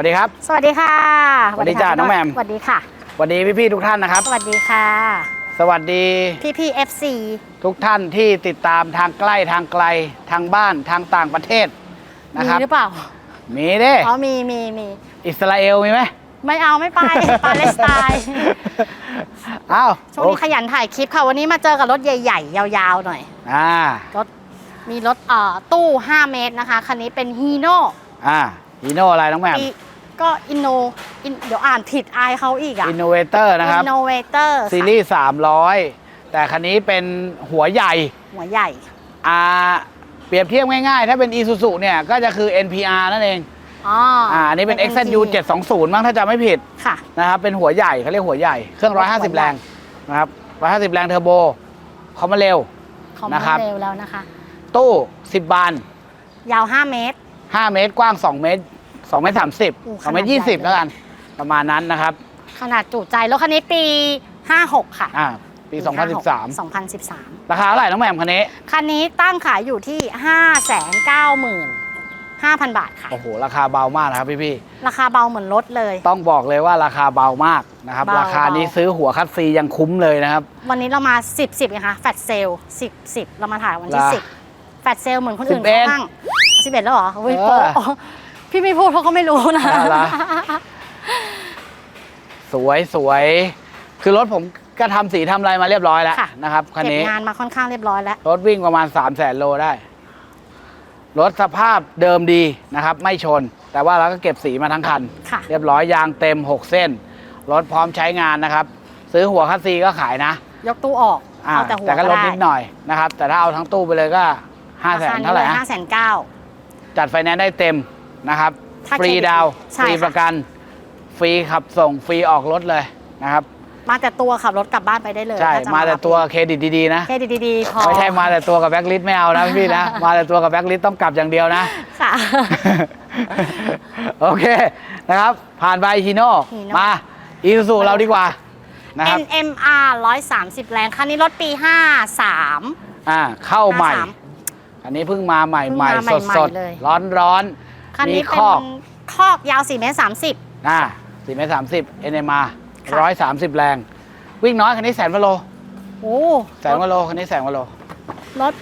วัสดีครับ สวัสดีค่ะสวัสดีจ้ะค่ะน้องแหม่ม สวัสดีค่ะสวัสดีพี่ๆทุกท่านนะครับ สวัสดีค่ะ สวัสดีพี่พี่ FC ทุกท่านที่ติดตามทางใกล้ทางไกลทางบ้านทางต่างประเทศนะมีครับ หรือเปล่ามีเด้อ๋อมีมีมีอิสราเอลมีไหมไม่เอาไม่ไปปาเลสไตน์อ้าวช่วงนี้ขยันถ่ายคลิปค่ะ วันนี้มาเจอกับรถใหญ่ ๆ ยาวๆหน่อยอ่ารถมีรถเอ่อตู้ 5 เมตรนะคะ คันนี้เป็นฮีโน่อ่าอีโน่อะไรน้องแหม่มปี ก็อินโนเดี๋ยวอ่านผิดอายเขาอีกอะอินโนเวเตอร์นะครับอินโนเวเตอร์ซีรีส์300 แต่คันนี้เป็นหัวใหญ่ หัวใหญ่อ่าเปรียบเทียบง่ายๆ ถ้าเป็น Isuzu เนี่ยก็จะคือ NPR นั่นเองอ๋ออ่าอันนี้เป็น XZU 720มั้งถ้าจำไม่ผิดค่ะนะครับเป็นหัวใหญ่เขาเรียกหัวใหญ่เครื่องหัวใหญ่150 แรงนะครับ150 แรงเทอร์โบคอมมาเร็วคอมนะครับเร็วแล้วนะคะ ตู้ 10 บาน ยาว 5 เมตร 5 เมตรกว้าง 2 เมตร 2เมตร30โอ้2เมตรขนาดใหญ่20แล้วกัน ประมาณนั้นนะครับขนาดจุใจรถคันนี้ปี 56 ค่ะอ่าปีปี 2013 2013 ราคาเท่าไหร่น้องแหม่มคันนี้ คันนี้ตั้งขายอยู่ที่ 595,000 บาทค่ะ โอ้โห ราคาเบามากนะครับพี่ราคาเบาเหมือนรถเลย ๆ ต้องบอกเลยว่าราคาเบามากนะครับ เบา ราคานี้ซื้อหัวคัดซียังคุ้มเลยนะครับ วันนี้เรามา 10 10นะคะแฟตเซล10 10 เรามาถ่ายวันที่ ล่ะ10แฟตเซลเหมือนคนอื่น11เขาบ้าง11 แล้วเหรออุ้ยเออ โป๊ะอ๋อ พี่ไม่พูดเพราะเขาไม่รู้นะเอาล่ะสวยสวยคือรถผมก็ทำสีทำอะไรมาเรียบร้อยแล้วค่ะ นะครับคันเก็บนี้ งานมาค่อนข้างเรียบร้อยแล้ว รถวิ่งประมาณ 3 0 0แสนโลได้ รถสภาพเดิมดีนะครับ ไม่ชน แต่ว่าเราก็เก็บสีมาทั้งคัน ค่ะ เรียบร้อยยางเต็ม 6 เส้น รถพร้อมใช้งานนะครับ ซื้อหัวคัสซีก็ขายนะยกตู้ออก อ่าเอาแต่หัวแต่ก็ลดได้นิดหน่อยนะครับ แต่ถ้าเอาทั้งตู้ไปเลยก็5 0 0แสนเท่าไหร่ฮะห้าแสนเก้าจัดไฟแนนซ์ได้เต็ม นะครับถ้าฟรีเครดิตดาวน์ใช่ฟรีค่ะ ประกัน ฟรีขับส่งฟรีออกรถเลยนะครับ มาแต่ตัวขับรถกลับบ้านไปได้เลยใช่ถ้จะมาแต่รับตัวเครดิตดีๆนะแค่ดีๆพอไม่ใช่มาแต่ตัวกับแบ็คลิสไม่เอานะพี่นะ มาแต่ตัวกับแบ็คลิสต้องกลับอย่างเดียวนะ ค่ะ โอเคนะครับ ผ่านไปฮีโน่ Hino มาอีซูซูเราดีกว่านะครับ NMR 130 แรงคันนี้รถปี 53 อ่าเข้าใหม่ 53 อันนี้เพิ่งมาใหม่เพิ่งใหม่มาสดใหม่สดๆเลยร้อนร้อน คันมีนี้คเป็นอก คอกยาว4เมตร30 อ่าสี่เมตรสามสิบเอ็นเอ็มอาร์ค่ะ ร้อยสามสิบแรง วิ่งน้อยคันนี้แสนกว่าโล โอ้แสนกว่าโลคันนี้แสนกว่าโลรถ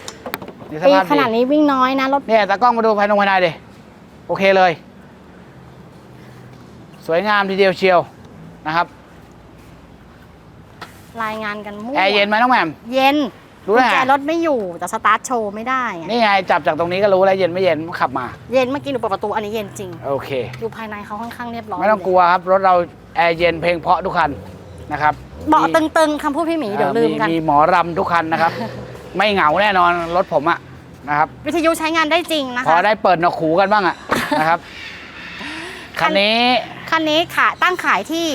นี่สปีภาพขนาดดีนี้วิ่งน้อยนะรถเนี่ยตากล้องมาดูภายในภายในดิโอเคเลย สวยงามทีเดียวเชียวนะครับ รายงานกันมั่วแอร์เย็นไหมน้องแหม่มเย็น รู้กุได้ญไงแจรถไม่อยู่แต่สตาร์ทโชว์ไม่ได้ไงนี่ไงจับจากตรงนี้ก็รู้แล้วเย็นไม่เย็นขับมา เย็นเมื่อกี้หนูเปิดประตูอันนี้เย็นจริง โอเค ดูภายในเขาค่อนข้างเรียบร้อยไม่ต้องกลัวครับ รถเราแอร์เย็นเพลงเพราะทุกคันนะครับเบาะมีตึงๆคำพูดพี่หมีเดี๋ยวลืมกัน มีหมอรำทุกคันนะครับ ไม่เหงาแน่นอนรถผมอะนะครับ วิทยุใช้งานได้จริงนะพอคะ ได้เปิดหนวกหูกันบ้างอะ นะครับ คัคันนนี้ คันนี้ขายตั้งขายที่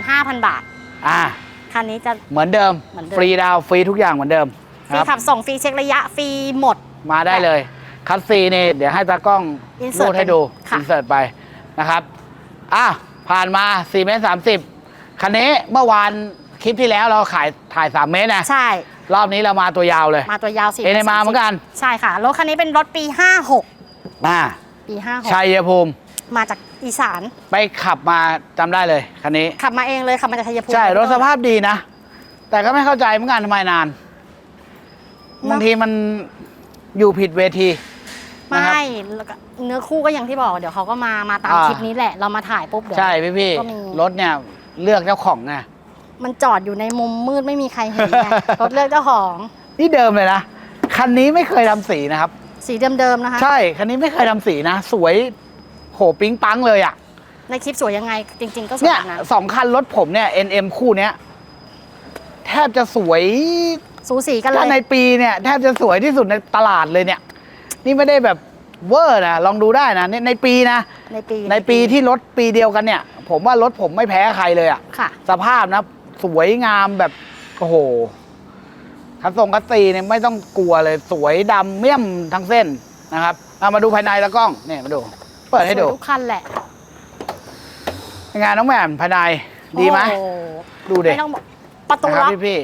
565,000 บาท อ่า คันนี้จะ เหมือนเดิม เหมือนเดิม ฟรีดาวน์ฟรีทุกอย่างเหมือนเดิมฟรีครับขับส่งฟรีเช็คระยะฟรีหมด มาได้เลย คัสซีนี่เดี๋ยวให้ตากล้อง Insert รูดให้ดูค่ะ อินเสิร์ตไปนะครับอะผ่านมา4เมตร30 คันนี้เมื่อวานคลิปที่แล้วเราขายถ่าย 3 เมตรนะ ใช่ รอบนี้เรามาตัวยาวเลย มาตัวยาวสี่เอ็นมาเหมือนกัน ใช่ค่ะ รถคันนี้เป็นรถปี 56 อ่าปีชัยภูมิ56 มาจากอีสานไปขับมาจำได้เลยคันนี้ ขับมาเองเลยขับมาจากชัยภูมิใช่รถสภาพดีนะ แต่ก็ไม่เข้าใจเหมือนกันทำไมนานบางทีมันอยู่ผิดเวที ไม่แล้วก็เนื้อคู่ก็อย่างที่บอกเดี๋ยวเขาก็มามาตามอ่าคลิปนี้แหละ เรามาถ่ายปุ๊บเดี๋ยวใช่พี่พี่ๆก็มีรถเนี่ยเลือกเจ้าของไงมันจอดอยู่ในมุมมืดไม่มีใครเห็นไงรถเลือกเจ้าของ นี่เดิมเลยนะคันนี้ไม่เคยทำสีนะครับ สีเดิมๆนะคะ ใช่คันนี้ไม่เคยทำสีนะ สวย โหปิ๊งปังเลยอะ่ะ ในคลิปสวยยังไงจริง ๆ ก็สวยเนี่ยแบบนั้นสองคันรถผมเนี่ย NM คู่เนี้ยแทบจะสวยสูสีกันเลถ้ายในปีเนี่ย แทบจะสวยที่สุดในตลาดเลยเนี่ย นี่ไม่ได้แบบเวอร์นะลองดูได้นะในในปีนะ ในปีในปีที่รถปีเดียวกันเนี่ย ผมว่ารถผมไม่แพ้ใครเลยอะค่ะ สภาพนะ สวยงามแบบ โอ้โหคันทรงคัสซีเนี่ยไม่ต้องกลัวเลย สวยดำเมี่ยมทั้งเส้นนะครับเอามาดูภายในแล้วกล้องเนี่ยมาดู เปิดให้ดูสวยทุกคันแหละงานน้องแหม่มภายในดีไหมโอ้โดูเด็ไม่ต้องบอกประตูนะคล็รัอกพี่พี่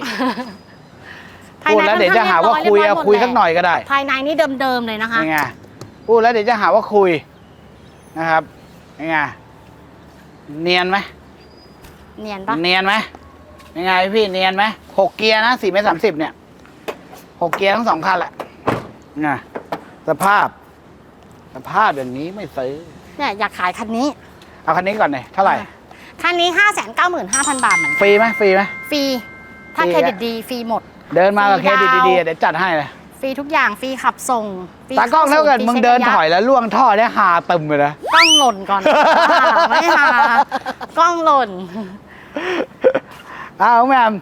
ภายพูดในแล้วเดี๋ยวจะหาว่าคุยเอาคุยสักหน่อยก็ได้ภายในนี่เดิมๆเลยนะคะ ยังไงพูดแล้วเดี๋ยวจะหาว่าคุยนะครับยังไงเนียนไหมเนียนปะเนียนไหมยังไงพี่เนียนไหมหกเกียร์นะสี่เมตรสามสิบเนี่ยหกเกียร์ทั้งสองคันแหละไงสภาพ สภาพอย่างนี้ไม่ซื้อเนี่ยอยากขายคันนี้ เอาคันนี้ก่อนเลยเท่าไหร่ คันนี้5 9 5 0 0 0บาทเหมือนกันฟรีไหมฟรีไหมฟรี ถ้าฟรีเครดิตอะดีฟรีหมด เดินมากับเคฟรีรดิตดาวดีๆเดี๋ยวจัดให้เลย ฟรีทุกอย่างฟรีขับส่งฟรีตากล้องข้เท่าเกิดฟรีมึงช็คเดินระะถอยแล้วล่วงท่อเนี่ยหาตึมเลยนะ กล้องหล่นก่อนไม่หากล้องหล่นอ้าวแม่ม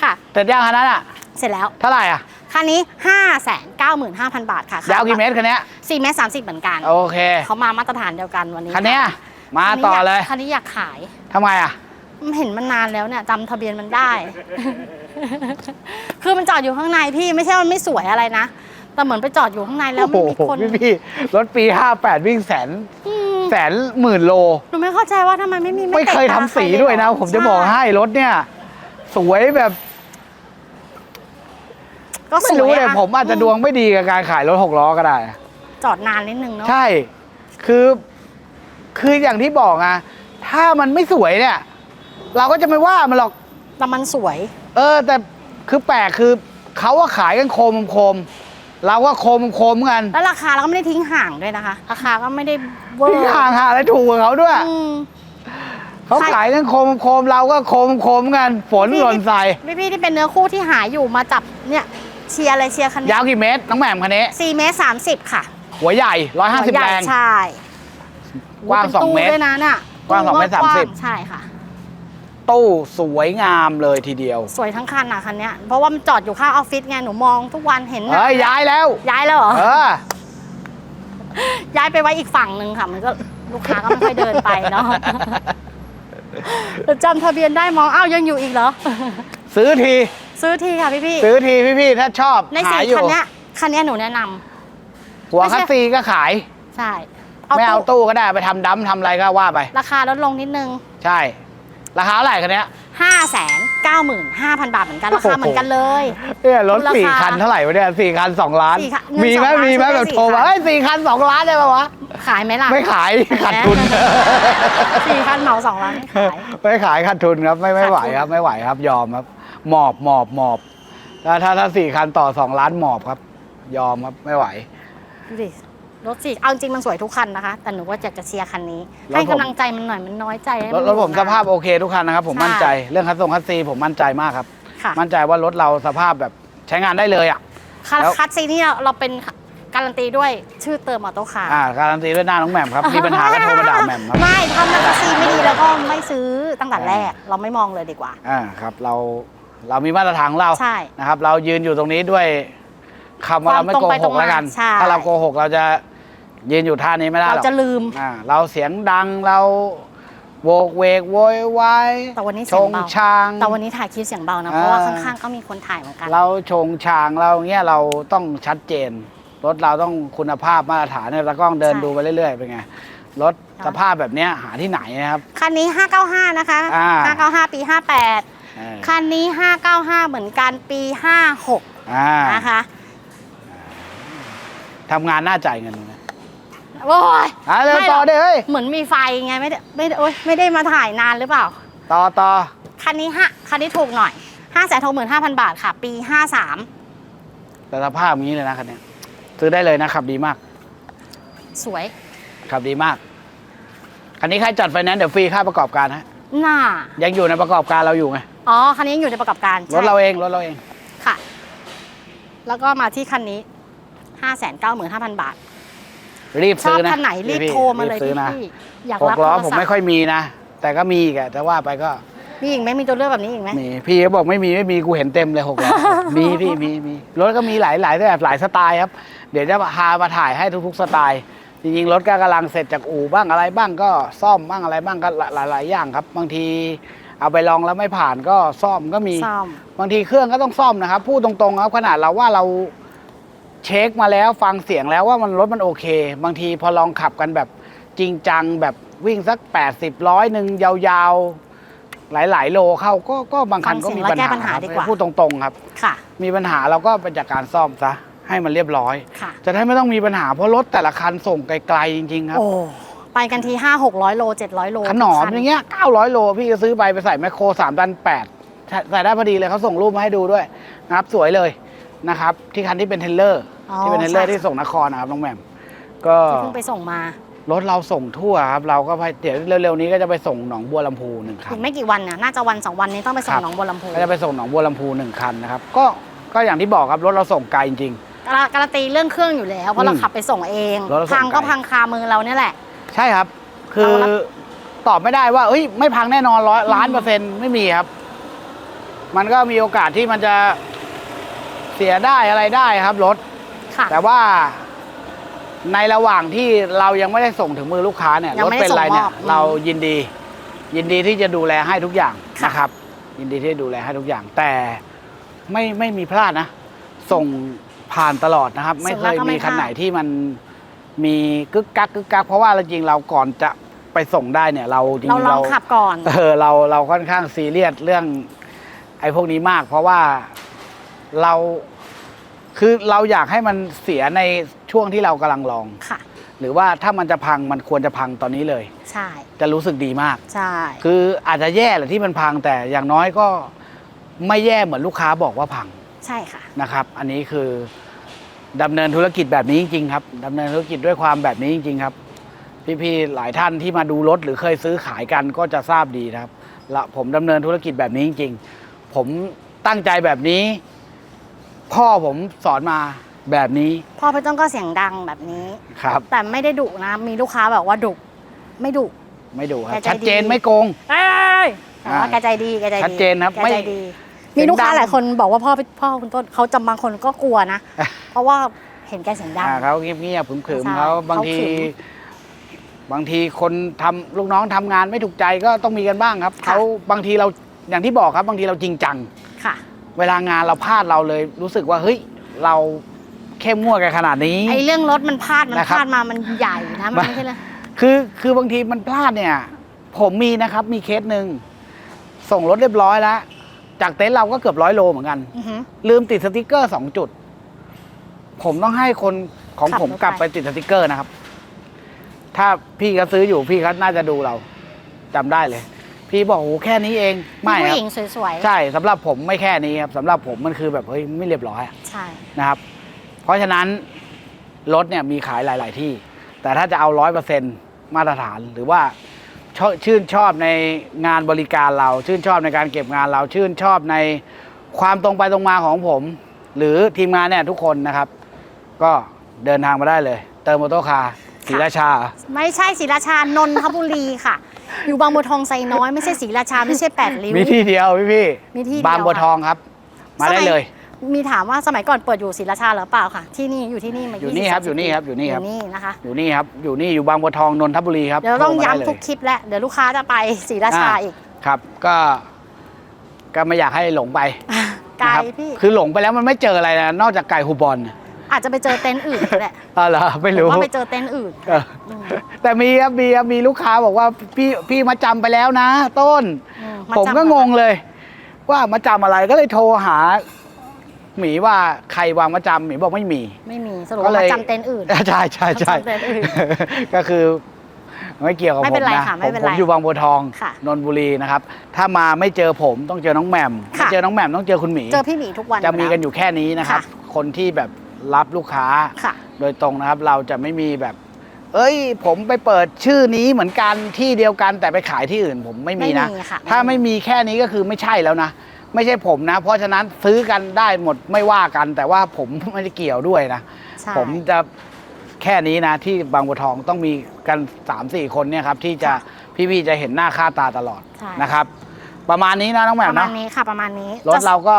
ค่ะเสร็จยังคันนั้นอะ เสร็จแล้ว เท่าไหร่อะ คันนี้ 5 9 5 0 0 0 บาทค่ะยาวกี่เมตรคันเนี้ย4เมตร30 เหมือนกัน โอเค เขามามาตรฐานเดียวกันวันนี้คันเนี้ยค่ะมาต่อเลยคันนี้อยากขายทำไมอะมันเห็นมันนานแล้วเนี่ยจำทะเบียนมันได้ คือมันจอดอยู่ข้างในพี่ไม่ใช่ว่ามันไม่สวยอะไรนะ แต่เหมือนไปจอดอยู่ข้างในแล้วโอ้ไม่โหมีคนพี่พี่รถปี 58 วิ่งแสนอืมแสนหมื่นโลหนูไม่เข้าใจว่าทำไมไม่มีไม่เคยตะทำสีด้วยนะใครเลผมจะบอกช่ให้รถเนี่ย สวยแบบ ก็สไม่วยรู้เลยอะผมอาจจะดวงไม่ดีกับการขายรถหกล้อก็ได้ จอดนานนิดนึงเนาะใช่ คือ คืออย่างที่บอกอะถ้ามันไม่สวยเนี่ย เราก็จะไม่ว่ามันหรอก แต่มันสวยเออ แต่คือแปลกคือเขาว่าขายกันโคมโคม เราก็โคมโคมกันแล้วราคาเราก็ไม่ได้ทิ้งห่างด้วยนะคะ ราคาก็ไม่ได้เวอพี่ร์ห่างหาอะไรถูกกว่าเขาด้วย อืม เขาขายกันโคมโคมเราก็โคมโคมกัน ฝนหล่นใส่ พี่พี่ที่เป็นเนื้อคู่ที่หาอยู่มาจับเนี่ย เชียร์อะไรเชียร์คันนี้ยาวกี่เมตรน้องแหม่มคันนี้สี่เมตรสามสิบค่ะหัวใหญ่หัว150ใหญ่แรงใช่กว้างป็นสองตู้เมตรด้วยนะน่ะกว้างสองเมตรตู้สามสิบกว้งใช่ค่ะ ตู้สวยงามเลยทีเดียว สวยทั้งคันอะคันเนี้ยเพราะว่ามันจอดอยู่ข้างออฟฟิศไงหนูมองทุกวันเห็นนะเฮ้ยย้ายแล้ว ย้ายแล้วเหรอเออย้ายไปไว้อีกฝั่งหนึ่งค่ะ มันก็ลูกค้าก็ไม่ค่อยเดินไปเนาะจำทะเบียนได้มองอ้าวยังอยู่อีกเหรอ ซื้อที ซื้อทีค่ะพี่พี่ซื้อทีพี่ๆถ้าชอบในหาสีอยู่คันเนี้ยคันเนี้ยหนูแนะนำ หัวไม่ใช่ คัสซีก็ขาย ใช่ไม่เอาตู้ก็ได้ไปทำดัมทำอะไรก็ว่าไป ราคาลดลงนิดนึง ใช่ ราคาเท่าไหร่คันเนี้ย 5 9 5 0 0 0 บาทเหมือนกันราคาเหมือนกันเลย เนี่ยรถราคาสี่คันเท่าไหร่วะเนี่ยสี่คันสองล้าน สี่คันเงินมีไหมสองล้านมีไหมซื้อได้แบบสี่โทรมาคัน เฮ้ยสี่คันสองล้านได้ปะวะ ขายไหมล่ะไม่ขาย ขาดทุน สี่คันเหมาสองล้านไม่ขาย ไม่ขายขาดทุนครับไม่ไม่ไหวขาดทุนครับ ไม่ไหวครับยอมครับ หมอบหมอบหมอบถ้าถ้าถ้าสี่คันต่อสองล้านหมอบครับ ยอมครับไม่ไหว ดูดิรถสี่เอาจริงมันสวยทุกคันนะคะ แต่หนูว่าอยากจะเชียร์คันนี้แล้วให้ผมกำลังใจมันหน่อยมันน้อยใจให้รถรถผมนสภาพโอเคทุกคันนะครับ ผมใช่มั่นใจเรื่องคัสซงคัสซีผมมั่นใจมากครับ ค่ะมั่นใจว่ารถเราสภาพแบบใช้งานได้เลยอะ คัสแล้ว คัสซีนี่เราเราเป็นการันตีด้วยชื่อเติมออโต้คาร์ อ่าการันตีด้วยหน้าน้องแหม่มครับ มีปัญหาก็โทรมาด่าแหม่มครับไม่ทำแล้วคัสซีไม่ดีแล้วก็ไม่ซื้อตั้งแต่แรก เราไม่มองเลยดีกว่า อ่าครับ เรา เรามีมาตรฐานของเราใช่นะครับ เรายืนอยู่ตรงนี้ด้วยคำว่าความเราไม่ตรงโกไปหตรกงมาแล้วกัน ใช่ ถ้าเราโกหกเราจะยืนอยู่ท่านี้ไม่ได้หเรารอกจะลืม อ่าเราเสียงดังเราโวกเวกโวยวายแต่วันนี้ชเสียงงเบาชาง แต่วันนี้ถ่ายคลิปเสียงเบานะเพราะว่าอ่าข้างๆก็มีคนถ่ายเหมือนกัน เราชงชางเราเงี้ยเราต้องชัดเจน รถเราต้องคุณภาพมาตรฐานเนี่ยตากล้องเดินใช่ดูไปเรื่อยๆเป็นไงรถค่ะสภาพแบบเนี้ยหาที่ไหนนะครับ คันนี้ 595 นะคะ อ่า 595 ปี 58เออ คันนี้ 595 เหมือนกันปี 56อ่านะคะทำงานน่าจ่ายเงินไหมโอ้ยอะเดินไม่หรต่ออกได้เฮ้ยเหมือนมีไฟไงไม่ได้ไม่ได้โอ๊ยไม่ได้มาถ่ายนานหรือเปล่า ต่อต่อคันนี้ฮะคันนี้ถูกหน่อย5 6 5 0 0 0บาทค่ะ ปี53แต่สภาพอย่างนี้เลยนะคันเนี้ยซื้อได้เลยนะขับดีมาก สวย ขับดีมาก คันนี้ใครจัดไฟแนนซ์เดี๋ยวฟรีค่าประกอบการฮะน่ายังอยู่ในประกอบการเราอยู่ไง อ๋อ คันนี้ยังอยู่ในประกอบการรถเราเองรถเราเองค่ะ แล้วก็มาที่คันนี้595,000บาท รีบชอซื้บอนะคันไหนรีบพี่โทรมาเลยซื้อพี่นะพี่อยากหรับกล้อโทรผมศัพไม่ท์ค่อยมีนะ แต่ก็มีอีกอะแต่ว่าไปก็มีอีกไหมมีตัวเลือกแบบนี้อีกไหมมีพี่ก็บอกไม่มีไม่มีกูเห็นเต็มเลยหกล้อ มีพี่มีมีรถก็มีหลายหลายแบบหลายสไตล์ครับเดี๋ยวจะพามาถ่ายให้ทุกๆสไตล์จริงๆรถก็กำลังเสร็จจากอู่บ้างอะไรบ้างก็ซ่อมบ้างอะไรบ้างก็หลายหลายๆอย่างครับ บางที เอาไปลองแล้วไม่ผ่านก็ซ่อมก็มี ซ่อม บางทีเครื่องก็ต้องซ่อมนะครับ พูดตรงๆครับขนาดเราว่าเราเช็คมาแล้วฟังเสียงแล้วว่ามันรถมันโอเค บางทีพอลองขับกันแบบจริงจังแบบวิ่งสัก 80ร้อยหนึ่งยาวๆ หลายๆ โลเข้าก็ก็บางคันก็มีฟัปังญเสียงแล้วแก้หาปัญหาครับดีกว่า พูดตรงๆครับ ค่ะ มีปัญหาเราก็ไปจากการซ่อมซะให้มันเรียบร้อย ค่ะ จะได้ไม่ต้องมีปัญหาเพราะรถแต่ละคันส่งไกลๆจริง ๆ ครับ โอ้ ไปกันทีห้าหกร้อยโลเจ็ดร้อยโลขนอมทุกคัอย่างเงี้ย900โลพี่ก็ซื้อไปไปใส่แมคโคร3ตัน8ใส่ใส่ได้พอดีเลยเขาส่งรูปมาให้ดูด้วยนะครับสวยเลยนะครับ ที่คันที่เป็นเทรลเลอร์อ๋อที่เป็นเทรลเลอร์ใช่ที่ส่งนครนะครับน้องแหม่มก็ที่เพิ่งไปส่งมารถเราส่งทั่วครับเราก็ไปเดี๋ยวเร็วๆนี้ก็จะไปส่งหนองบัวลำพูหนึ่งคัอีนกไม่กี่วันน่ะน่าจะวันสองวันนี้ต้องไปส่งครับหนองบัวลำพูก็จะไปส่งหนองบัวลำพูหนึ่งคันนะครับก็ก็อย่างที่บอกครับรถเราส่งไกลจริงการาการันตีเรื่องเครื่องอยู่แล้วเพราะเราอืมขับไปส่งเองรถเราส่งพังก็ไกลพังคามือเราเนี่ยแหละๆ ใช่ครับ คือเอาละตอบไม่ได้ว่าเอ้ยไม่พังแน่นอนร้อยล้านเปอร์เซ็นต์ไม่มีครับ มันก็มีโอกาสที่มันจะเสียได้อะไรได้ครับรถค่ะ แต่ว่าในระหว่างที่เรายังไม่ได้ส่งถึงมือลูกค้าเนี่ยยังรถไม่ได้เป็นไรเนี่ยส่งมอบอืมเรายินดี ยินดีที่จะดูแลให้ทุกอย่างค่ะนะครับ ยินดีที่จะดูแลให้ทุกอย่าง แต่ไม่ไม่มีพลาดนะ ส่งผ่านตลอดนะครับ ไม่เคยมีคันไหนที่มัน มีกึกกักกึกกักเพราะว่าจริงๆเราก่อนจะไปส่งได้เนี่ย เราจริเรางๆลอเรางขับก่อน เออเราเราค่อนข้างซีเรียสเรื่อง ไอ้พวกนี้มาก เพราะว่าเราคือเราอยากให้มันเสียในช่วงที่เรากำลังลอง ค่ะ หรือว่าถ้ามันจะพังมันควรจะพังตอนนี้เลย ใช่ จะรู้สึกดีมาก ใช่ คืออาจจะแย่แหละที่มันพังแต่อย่างน้อยก็ไม่แย่เหมือนลูกค้าบอกว่าพังใช่ค่ะ นะครับ อันนี้คือ ดำเนินธุรกิจแบบนี้จริงๆครับดำเนินธุรกิจด้วยความแบบนี้จริงๆครับ พี่ๆหลายท่านที่มาดูรถหรือเคยซื้อขายกันก็จะทราบดีนะครับและผมดำเนินธุรกิจแบบนี้จริงๆผมตั้งใจแบบนี้ พ่อผมสอนมาแบบนี้ พ่อพี่ต้นก็เสียงดังแบบนี้ครับ แต่ไม่ได้ดุนะ มีลูกค้าแบบว่าดุไม่ดุไม่ดูครับแต่ใจชัดเจนดีไม่โกงเอ้ยแต่ว่าอ่าแกใจดีแกใจดีชัดเจนครับแกไม่ใจดี มีลูกค้าเสียงดังหลายคนบอกว่าพ่อพี่พ่อคุณต้นเขาจำบางคนก็กลัวนะ เพราะว่าเห็นแกเสียงดัง อ่าเขาเงียบๆขึมใช่ๆเขาบางที เขาขึมบางทีคนทำลูกน้องทำงานไม่ถูกใจก็ต้องมีกันบ้างครับค่ะ เขาบางทีเราอย่างที่บอกครับ บางทีเราจริงจัง ค่ะ เวลางานเราพลาดเราเลย รู้สึกว่าเฮ้ยเราเข้มงวดกันขนาดนี้ ไอ้เรื่องรถมันพลาดมันนะครับพลาดมามันใหญ่นะมันไม่ใช่เลย คือคือบางทีมันพลาดเนี่ย ผมมีนะครับ มีเคสหนึ่งส่งรถเรียบร้อยแล้ว จากเต็นท์เราก็เกือบร้อยโลเหมือนกัน อือหือลืมติดสติกเกอร์สองจุด ผมต้องให้คนของขับผมรถกลับไปไปติดสติกเกอร์นะครับ ถ้าพี่เขาซื้ออยู่พี่เขาน่าจะดูเราจำได้เลย พี่บอกโอ้โหแค่นี้เองไม่คผู้รับ หญิงสวยใช่สำหรับผมไม่แค่นี้ครับสำหรับผมมันคือแบบเฮ้ยไม่เรียบร้อยอะๆใช่ นะครับ เพราะฉะนั้นรถเนี่ยมีขายหลาย ๆ ที่ แต่ถ้าจะเอาร้อยเปอร์เซ็นมาตรฐานหรือว่า ชอบชื่นชอบในงานบริการเรา ชื่นชอบในการเก็บงานเรา ชื่นชอบในความตรงไปตรงมาของผม หรือทีมงานเนี่ยทุกคนนะครับ ก็เดินทางมาได้เลย เติมมอเตอร์คาร์ศรีราชา ไม่ใช่ศรีราชานนทบุรีค่ะ อยู่บางบัวทองไซน้อยไม่ใช่ศรีราชาไม่ใช่แปดริ้วมีที่เดียวพี่พี่ๆมีที่เดียวบางบัวทองครับ มาได้เลย มีถามว่าสมัยก่อนเปิดอยู่ศรีราชาหรือเปล่าค่ะ ที่นี่อยู่ที่นี่มาอยู่นี่20ครับ30อยู่นี่ครับอยู่นี่ครับอยู่นี่นะคะอยู่นี่ครับอยู่นี่อยู่บางบัวทองนนทบุรีครับเดี๋ยวต้องโทรมาได้ย้ำทุกคลิปแล้วเดี๋ยวลูกค้าจะไปศรีราชาอีกครับ ก็ก็ไม่อยากให้หลงไปไกลนะครับพี่คือหลงไปแล้วมันไม่เจออะไรนะนอกจากไก่ฮูบอลน่ะอาจจะไปเจอเต็นท์อื่นก็ได้อ๋อเหรอไม่ผมรู้ว่าไปเจอเต็นท์อื่นเออมแต่มีครับมีครับมีลูกค้าบอกว่าพี่พี่มาจำไปแล้วนะ ต้นอืผมก็งงเลย ว่ามาจำอะไรก็เลยโทรหา หมีว่าใครวางมาจำหมีบอกไม่มี ไม่มีสรุปก็ว่าเลย มาจำเต็นท์อื่น ใช่ใช่ใช่ จำเต็นท์อื่นก็คือไม่เกี่ยวกับไม่ผเป็นมไรนะค่ะไม่ผมเป็นผมไรอยู่บางบัวทองค่ะนนทบุรีนะครับ ถ้ามาไม่เจอผมต้องเจอน้องแหม่มค่ะ ไม่เจอน้องแหม่มต้องเจอคุณหมี เจอพี่หมีทุกวันจะมีกันออยู่ ยู่แค่นี้นะครับ ค่ะ คนที่แบบรับลูกค้าแล้วค่ะ โดยตรงนะครับเราจะไม่มีแบบ เอ้ย ผมไปเปิดชื่อนี้เหมือนกันที่เดียวกันแต่ไปขายที่อื่นผมไม่มีนะ ไม่มีค่ะถ้าไม่มีแค่นี้ก็คือไม่ใช่แล้วนะ ไม่ใช่ผมนะ เพราะฉะนั้นซื้อกันได้หมดไม่ว่ากัน แต่ว่าผมไม่ได้เกี่ยวด้วยนะ ใช่ ผมจะแค่นี้นะที่บางบัวทองต้องมีกัน3ามสี่คนเนี่ยครับที่จะพี่ๆจะเห็นหน้าค่าตาตลอดใช่ นะครับ ประมาณนี้นะน้องแหม่ปมระมานะณนี้ค่ะประมาณนี้รถเราก็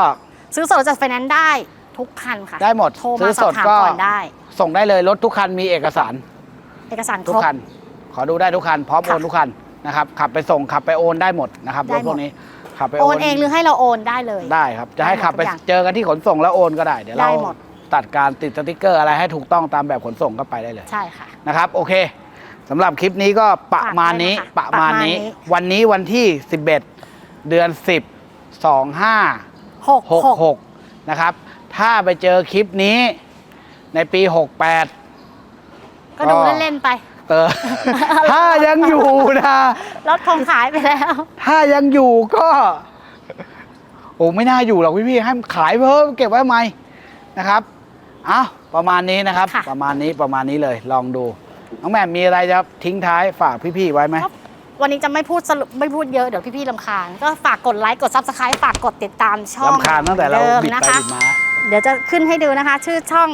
ซื้อสดจากไฟแนนซ์ได้ทุกคันค่ะได้หมดโทรซื้มาอสสอบดถามก็ ก่อนได้ ส่งได้เลยรถทุกคันมีเอกสาร เอกสารคทุกรบคัน ขอดูได้ทุกคัน พร้อมค่ะโอนทุกคันนะครับ ขับไปส่งขับไปโอนได้หมดนะครับได้รถพวกนี้ ขับไปโอนเองหรือให้เราโอนได้เลย ได้ครับ จะให้ได้หมดขับไปทุกอย่างเจอกันที่ขนส่งแล้วโอนก็ได้ เดี๋ยวเราได้หมด ตัดการติดสติกเกอร์อะไรให้ถูกต้องตามแบบขนส่งก็ไปได้เลย ใช่ค่ะ นะครับ โอเคสำหรับคลิปนี้ก็ประมาณนี้ฝากด้วยนะคะประมาณนี้ประมาณนี้ วันนี้วันที่ 11 เดือน 10 25หกหก66 นะครับ ถ้าไปเจอคลิปนี้ในปี 68 ก็ดูเล่นๆไป เออถ้ายังอยู่นะ รถคงขายไปแล้ว ถ้ายังอยู่ก็ โอ้ไม่น่าอยู่หรอกพี่พี่ๆให้มันขายเพิ่มเก็บไว้ทำไมนะครับอ้าวประมาณนี้นะครับ ค่ะ ประมาณนี้ประมาณนี้เลยลองดูน้องแหม่มมีอะไรจะทิ้งท้ายฝากพี่ๆไว้ไหม วันนี้จะไม่พูดสรุปไม่พูดเยอะเดี๋ยวพี่ๆลำคาญ ก็ฝากกดไลค์กดซับสไครต์ฝากกดติดตามช่องลำคาญตั้งแต่เราดิมบิดนะไปคะ บิดมา เดี๋ยวจะขึ้นให้ดูนะคะ ชื่อช่อง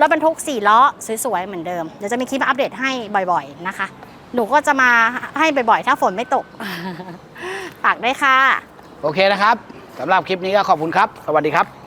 รถบรรทุก4ล้อสวยๆเหมือนเดิม เดี๋ยวจะมีคลิปมาอัปเดตให้บ่อยๆนะคะ หนูก็จะมาให้บ่อยๆ ถ้าฝนไม่ตก ฝากด้วยค่ะ โอเคนะครับสำหรับคลิปนี้ก็ขอบคุณครับ สวัสดีครับ